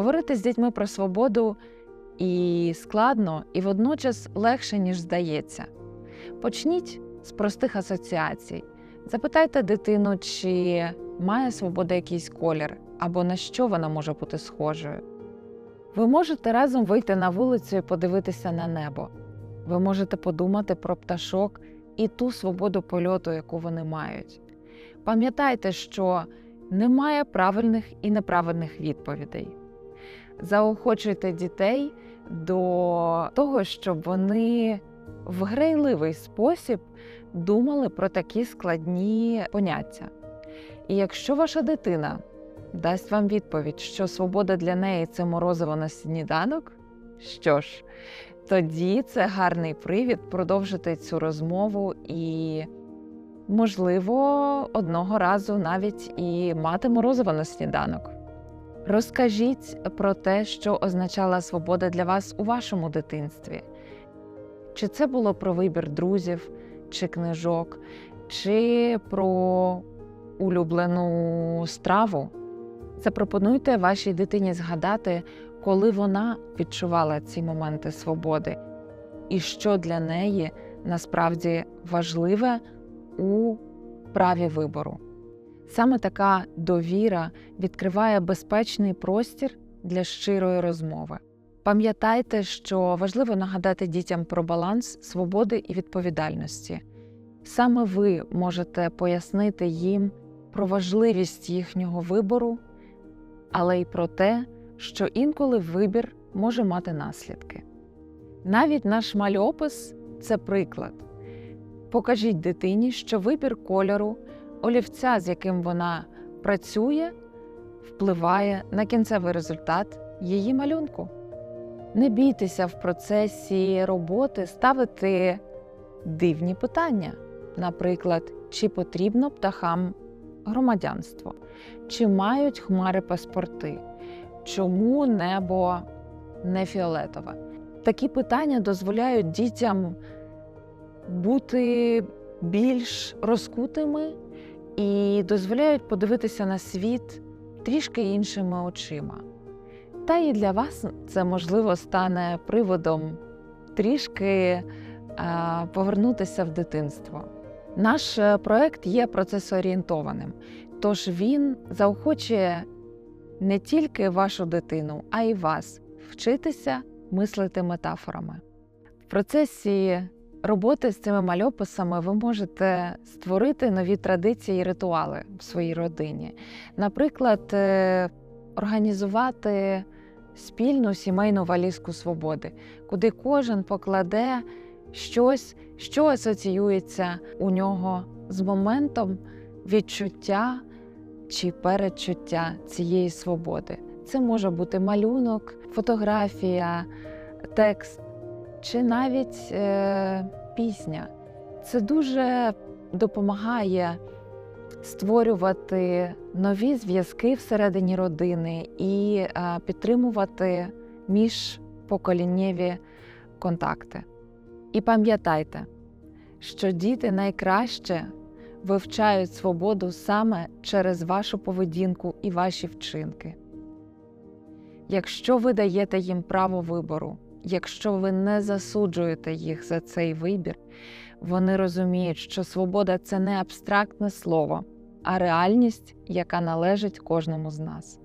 Говорити з дітьми про свободу і складно, і водночас легше, ніж здається. Почніть з простих асоціацій. Запитайте дитину, чи має свобода якийсь колір, або на що вона може бути схожою. Ви можете разом вийти на вулицю і подивитися на небо. Ви можете подумати про пташок і ту свободу польоту, яку вони мають. Пам'ятайте, що немає правильних і неправильних відповідей. Заохочуйте дітей до того, щоб вони в грайливий спосіб думали про такі складні поняття. І якщо ваша дитина дасть вам відповідь, що свобода для неї це морозиво на сніданок, що ж, тоді це гарний привід продовжити цю розмову і, можливо, одного разу навіть і мати морозиво на сніданок. Розкажіть про те, що означала свобода для вас у вашому дитинстві. Чи це було про вибір друзів чи книжок, чи про улюблену страву? Запропонуйте вашій дитині згадати, коли вона відчувала ці моменти свободи, і що для неї насправді важливе у праві вибору. Саме така довіра відкриває безпечний простір для щирої розмови. Пам'ятайте, що важливо нагадати дітям про баланс свободи і відповідальності. Саме ви можете пояснити їм про важливість їхнього вибору, але й про те, що інколи вибір може мати наслідки. Навіть наш мальопис це приклад. Покажіть дитині, що вибір кольору, олівця, з яким вона працює, впливає на кінцевий результат її малюнку. Не бійтеся в процесі роботи ставити дивні питання, наприклад, чи потрібно птахам громадянство, чи мають хмари паспорти, чому небо не фіолетове. Такі питання дозволяють дітям бути більш розкутими і дозволяють подивитися на світ трішки іншими очима. Та і для вас це можливо стане приводом трішки повернутися в дитинство. Наш е, проект є процесоорієнтованим, тож він заохочує не тільки вашу дитину, а й вас вчитися мислити метафорами. В процесі роботи з цими мальописами ви можете створити нові традиції і ритуали в своїй родині. Наприклад, е, організувати спільну сімейну валізку свободи, куди кожен покладе щось, що асоціюється у нього з моментом відчуття чи передчуття цієї свободи. Це може бути малюнок, фотографія, текст чи навіть е, пісня. Це дуже допомагає створювати нові зв'язки всередині родини і е, підтримувати міжпоколіннєві контакти. І пам'ятайте, що діти найкраще вивчають свободу саме через вашу поведінку і ваші вчинки. Якщо ви даєте їм право вибору, якщо ви не засуджуєте їх за цей вибір, вони розуміють, що свобода це не абстрактне слово, а реальність, яка належить кожному з нас.